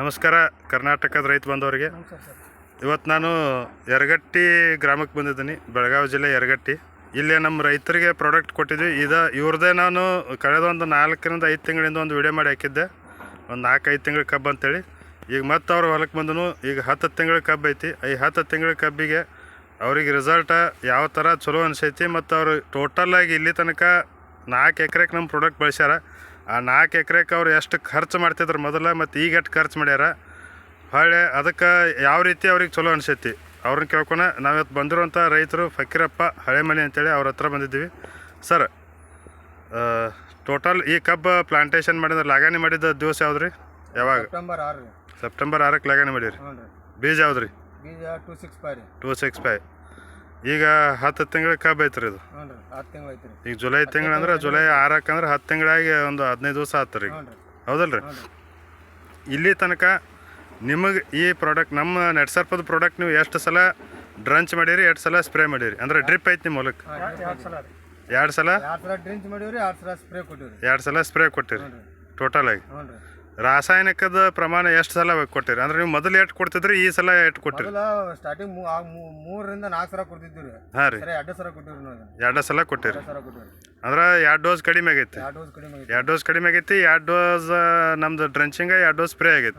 ನಮಸ್ಕಾರ, ಕರ್ನಾಟಕದ ರೈತ ಬಂದವರಿಗೆ. ಇವತ್ತು ನಾನು ಯರಗಟ್ಟಿ ಗ್ರಾಮಕ್ಕೆ ಬಂದಿದ್ದೀನಿ, ಬೆಳಗಾವಿ ಜಿಲ್ಲೆ ಯರಗಟ್ಟಿ. ಇಲ್ಲಿ ನಮ್ಮ ರೈತರಿಗೆ ಪ್ರಾಡಕ್ಟ್ ಕೊಟ್ಟಿದ್ವಿ. ಇದು ಇವ್ರದ್ದೇ ನಾನು ಕಳೆದ ಒಂದು ನಾಲ್ಕರಿಂದ ಐದು ತಿಂಗಳಿಂದ ಒಂದು ವಿಡಿಯೋ ಮಾಡಿ ಹಾಕಿದ್ದೆ. ಒಂದು ನಾಲ್ಕು ಐದು ತಿಂಗಳ ಕಬ್ಬು ಅಂತೇಳಿ. ಈಗ ಮತ್ತೆ ಅವ್ರ ಹೊಲಕ್ಕೆ ಬಂದನು, ಈಗ ಹತ್ತು ತಿಂಗಳ ಕಬ್ಬು ಐತಿ. ಈ ಹತ್ತು ತಿಂಗಳ ಕಬ್ಬಿಗೆ ಅವ್ರಿಗೆ ರಿಸಲ್ಟ ಯಾವ ಥರ ಚಲೋ ಅನಿಸೈತಿ, ಮತ್ತು ಅವರು ಟೋಟಲಾಗಿ ಇಲ್ಲಿ ತನಕ ನಾಲ್ಕು ಎಕರೆಗೆ ನಮ್ಮ ಪ್ರಾಡಕ್ಟ್ ಬಳಸ್ಯಾರ. ಆ ನಾಲ್ಕು ಎಕರೆಗೆ ಅವ್ರು ಎಷ್ಟು ಖರ್ಚು ಮಾಡ್ತಿದ್ರು ಮೊದಲ ಮತ್ತು ಈಗ ಎಷ್ಟು ಖರ್ಚು ಮಾಡ್ಯಾರ? ಹೊಳೆ ಅದಕ್ಕೆ ಯಾವ ರೀತಿ ಅವ್ರಿಗೆ ಚಲೋ ಅನಿಸೈತಿ? ಅವ್ರನ್ನ ಕೇಳ್ಕೊನ ನಾವಿವತ್ತು ಬಂದಿರುವಂಥ ರೈತರು ಫಕೀರಪ್ಪ ಹಳೆ ಮನೆ ಅಂತೇಳಿ ಅವ್ರ ಹತ್ರ ಬಂದಿದ್ದೀವಿ. ಸರ್ ಟೋಟಲ್ ಈ ಕಬ್ಬು ಪ್ಲಾಂಟೇಶನ್ ಮಾಡಿದ್ರೆ ಲಾಗಾಣಿ ಮಾಡಿದ ದಿವಸ ಯಾವ್ದು ರೀ ಯಾವಾಗ? ಸೆಪ್ಟೆಂಬರ್ ಆರು ಸೆಪ್ಟೆಂಬರ್ ಆರಕ್ಕೆ ಲಾಗಾಣಿ ಮಾಡಿರಿ. ಬೀಜ ಯಾವ್ದು ರೀ ಬೀಜ two six five two six five ಈಗ ಹತ್ತು ತಿಂಗಳ ಕಬ್ಬು ಐತ್ರಿ ಇದು. ಹ್ಞೂ ರೀ ಹತ್ತು ತಿಂಗಳು ಐತಿ ರೀ ಈಗ ಜುಲೈ ತಿಂಗಳ ಅಂದ್ರೆ ಜುಲೈ ಆರಕ್ಕಂದ್ರೆ ಹತ್ತು ತಿಂಗಳಾಗಿ ಒಂದು ಹದಿನೈದು ದಿವಸ ಆತ್ರಿ ರೀ ಹ್ಞೂ ರೀ. ಹೌದಲ್ಲ ಹ್ಞೂ ರೀ. ಇಲ್ಲಿ ತನಕ ನಿಮಗೆ ಈ ಪ್ರಾಡಕ್ಟ್ ನಮ್ಮ ನೆಟ್ಸರ್ಪದ ಪ್ರಾಡಕ್ಟ್ ನೀವು ಎಷ್ಟು ಸಲ ಡ್ರಂಚ್ ಮಾಡೀರಿ ಎರಡು ಸಲ ಸ್ಪ್ರೇ ಮಾಡೀರಿ? ಅಂದ್ರೆ ಡ್ರಿಪ್ ಐತಿ ನಿಮ್ಮ ಹೊಲಕ್ಕೆ ಎರಡು ಸಲ ರೀ ಎರಡು ಸಲ? ಎರಡು ಸಲ ಡ್ರಿಂಕ್ ಮಾಡೀವಿ ರೀ ಎರಡು ಸಲ ಸ್ಪ್ರೇ ಕೊಟ್ಟಿವಿ ರೀ ಎರಡು ಸಲ ಸ್ಪ್ರೇ ಕೊಟ್ಟಿರಿ. ಟೋಟಲ್ ಆಗಿ. ಹ್ಞೂ ರೀ. ರಾಸಾಯನಿಕದ ಪ್ರಮಾಣ ಎಷ್ಟು ಸಲ ಕೊಟ್ಟಿರಿ? ಅಂದ್ರೆ ನೀವು ಮೊದಲು ಎಷ್ಟು ಕೊಡ್ತಿದ್ರಿ ಈ ಸಲ ಎಷ್ಟು ಕೊಟ್ಟಿರಿ? ಮೊದಲ ಸ್ಟಾರ್ಟಿಂಗ್ ಮೂರರಿಂದ ನಾಲ್ಕು ಸಲ ಕೊಡ್ತಿದ್ವಿ ರೀ ಹಾಂ ರೀ. ಸರಿ ಎರಡು ಸಲ ಕೊಟ್ಟಿವಿ ರೀ ನಾವು ಎರಡು ಸಲ ಕೊಟ್ಟಿರಿ. ಸಲ ಅಂದ್ರೆ ಎರಡು ಡೋಸ್ ಕಡಿಮೆ ಆಗೈತಿ. ಎರಡು ಡೋಸ್ ಕಡಿಮೆ ಆಗೈತಿ. ಎರಡು ಡೋಸ್ ಕಡಿಮೆ ಆಗೈತಿ ಎರಡು ಡೋಸ್ ನಮ್ದು ಡ್ರೆಂಚಿಂಗ್ ಎರಡು ಡೋಸ್ ಸ್ಪ್ರೇ ಆಗೈತಿ.